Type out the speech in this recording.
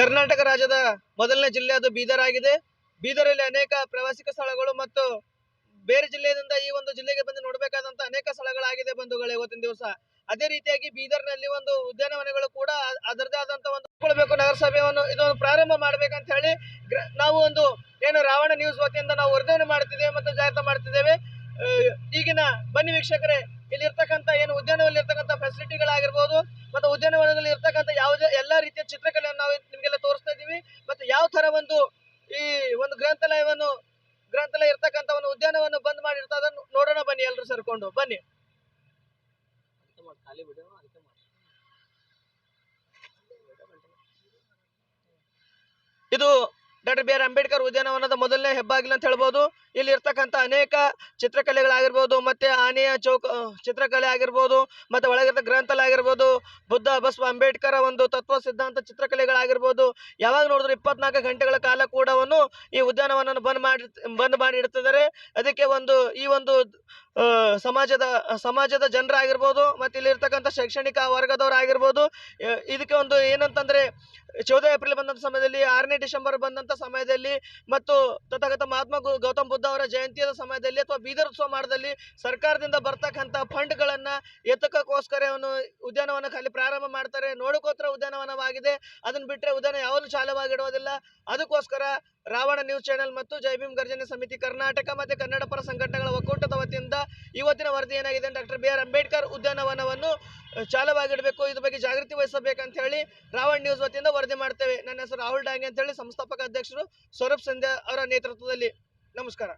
ಕರ್ನಾಟಕ ರಾಜ್ಯದ ಮೊದಲನೇ ಜಿಲ್ಲೆ ಅದು ಬೀದರ್ ಆಗಿದೆ. ಬೀದರಲ್ಲಿ ಅನೇಕ ಪ್ರವಾಸಿಕ ಸ್ಥಳಗಳು ಮತ್ತು ಬೇರೆ ಜಿಲ್ಲೆಯಿಂದ ಈ ಒಂದು ಜಿಲ್ಲೆಗೆ ಬಂದು ನೋಡಬೇಕಾದಂತ ಅನೇಕ ಸ್ಥಳಗಳಾಗಿದೆ ಬಂಧುಗಳೇ ಇವತ್ತಿನ ದಿವಸ. ಅದೇ ರೀತಿಯಾಗಿ ಬೀದರ್ನಲ್ಲಿ ಒಂದು ಉದ್ಯಾನವನಗಳು ಕೂಡ ಅದರದೇ ಆದಂತ ಒಂದು ನಗರಸಭೆಯನ್ನು ಇದೊಂದು ಪ್ರಾರಂಭ ಮಾಡ್ಬೇಕಂತ ಹೇಳಿ ನಾವು ಒಂದು ಏನು ರಾವಣ ನ್ಯೂಸ್ ವತಿಯಿಂದ ನಾವು ವರದಿಯನ್ನು ಮಾಡ್ತಿದ್ದೇವೆ ಮತ್ತು ಜಾಗ್ರತೆ ಮಾಡ್ತಿದ್ದೇವೆ. ಈಗಿನ ಬನ್ನಿ ವೀಕ್ಷಕರೇ, ಇಲ್ಲಿರ್ತಕ್ಕಂಥ ಏನು ಉದ್ಯಾನವನದಲ್ಲಿ ಇರ್ತಕ್ಕಂಥ ಫೆಸಿಲಿಟಿಗಳಾಗಿರ್ಬೋದು ಮತ್ತು ಉದ್ಯಾನವನದಲ್ಲಿ ಇರ್ತಕ್ಕಂಥ ಯಾವುದೇ ಎಲ್ಲಾ ರೀತಿಯ ಚಿತ್ರಕಲೆಯನ್ನು ನಾವು ನಿಮಗೆಲ್ಲ ತೋರಿಸ್ತಾ ಇದ್ದೀವಿ. ಮತ್ತು ಯಾವ ಥರ ಒಂದು ಈ ಒಂದು ಗ್ರಂಥಾಲಯವನ್ನು ಗ್ರಂಥಾಲಯ ಇರ್ತಕ್ಕಂಥ ಒಂದು ಉದ್ಯಾನವನ್ನು ಬಂದ್ ಮಾಡಿರ್ತಾ ಅದನ್ನು ನೋಡೋಣ ಬನ್ನಿ ಎಲ್ಲರೂ ಸೇರ್ಕೊಂಡು. ಬನ್ನಿ. ಇದು ಡಾಕ್ಟರ್ ಬಿ ಆರ್ ಅಂಬೇಡ್ಕರ್ ಉದ್ಯಾನವನದ ಮೊದಲನೇ ಹೆಬ್ಬಾಗಿಲು ಅಂತ ಹೇಳ್ಬೋದು. ಇಲ್ಲಿ ಇರ್ತಕ್ಕಂಥ ಅನೇಕ ಚಿತ್ರಕಲೆಗಳಾಗಿರ್ಬೋದು, ಮತ್ತೆ ಆನೆಯ ಚೌಕ ಚಿತ್ರಕಲೆ ಆಗಿರ್ಬೋದು, ಮತ್ತೆ ಒಳಗಿರ್ತ ಗ್ರಂಥಾಲಯ ಆಗಿರ್ಬೋದು ಬುದ್ಧ ಬಸವ ಅಂಬೇಡ್ಕರ್ ಒಂದು ತತ್ವ ಸಿದ್ಧಾಂತ ಚಿತ್ರಕಲೆಗಳಾಗಿರ್ಬೋದು. ಯಾವಾಗ ನೋಡಿದ್ರು ಇಪ್ಪತ್ನಾಲ್ಕು ಗಂಟೆಗಳ ಕಾಲ ಕೂಡವನ್ನು ಈ ಉದ್ಯಾನವನವನ್ನು ಬಂದ್ ಮಾಡಿ ಬಂದ್ ಮಾಡಿ ಇಡ್ತಿದ್ದಾರೆ. ಅದಕ್ಕೆ ಒಂದು, ಈ ಒಂದು ಸಮಾಜದ ಸಮಾಜದ ಜನರಾಗಿರ್ಬೋದು, ಮತ್ತೆ ಇಲ್ಲಿರ್ತಕ್ಕಂಥ ಶೈಕ್ಷಣಿಕ ವರ್ಗದವರಾಗಿರ್ಬೋದು. ಇದಕ್ಕೆ ಒಂದು ಏನಂತಂದ್ರೆ ಚೌದ ಏಪ್ರಿಲ್ ಬಂದಂತ ಸಮಯದಲ್ಲಿ, ಆರನೇ ಡಿಸೆಂಬರ್ ಬಂದಂತ ಸಮಯದಲ್ಲಿ ಮತ್ತು ತಥಾಗತ ಮಹಾತ್ಮ ಗೌತಮ ಬುದ್ಧ ಅವರ ಜಯಂತಿಯ ಸಮಯದಲ್ಲಿ ಅಥವಾ ಬೀದರ್ ಉತ್ಸವ ಮಾಡದಲ್ಲಿ ಸರ್ಕಾರದಿಂದ ಬರ್ತಕ್ಕಂಥ ಫಂಡ್ಗಳನ್ನ ಎತ್ತಕ್ಕೋಸ್ಕರ ಅವನು ಉದ್ಯಾನವನ ಖಾಲಿ ಪ್ರಾರಂಭ ಮಾಡ್ತಾರೆ. ನೋಡಕೋತ್ರ ಉದ್ಯಾನವನವಾಗಿದೆ. ಅದನ್ನ ಬಿಟ್ಟರೆ ಉದ್ಯಾನ ಯಾವುದು ಚಾಲವಾಗಿಡೋದಿಲ್ಲ. ಅದಕ್ಕೋಸ್ಕರ ರಾವಣ ನ್ಯೂಸ್ ಚಾನೆಲ್ ಮತ್ತು ಜೈ ಭೀಮ್ ಗರ್ಜನೆ ಸಮಿತಿ ಕರ್ನಾಟಕ ಮತ್ತು ಕನ್ನಡ ಪರ ಸಂಘಟನೆಗಳ ಒಕ್ಕೂಟದ ವತಿಯಿಂದ ಇವತ್ತಿನ ವರದಿ ಏನಾಗಿದೆ ಡಾಕ್ಟರ್ ಬಿ ಆರ್ ಅಂಬೇಡ್ಕರ್ ಉದ್ಯಾನವನವನ್ನು ಚಾಲವಾಗಿಡಬೇಕು. ಇದ್ರ ಬಗ್ಗೆ ಜಾಗೃತಿ ವಹಿಸಬೇಕಂತ ಹೇಳಿ ರಾವಣ ನ್ಯೂಸ್ ವತಿಯಿಂದ ವರದಿ ಮಾಡ್ತೇವೆ. ನನ್ನ ಹೆಸರು ರಾಹುಲ್ ಡಾಂಗೆ ಅಂತ ಹೇಳಿ ಸಂಸ್ಥಾಪಕ ಅಧ್ಯಕ್ಷರು ಸೌರಭ್ ಸಂಧ್ಯಾ ಅವರ ನೇತೃತ್ವದಲ್ಲಿ. ನಮಸ್ಕಾರ.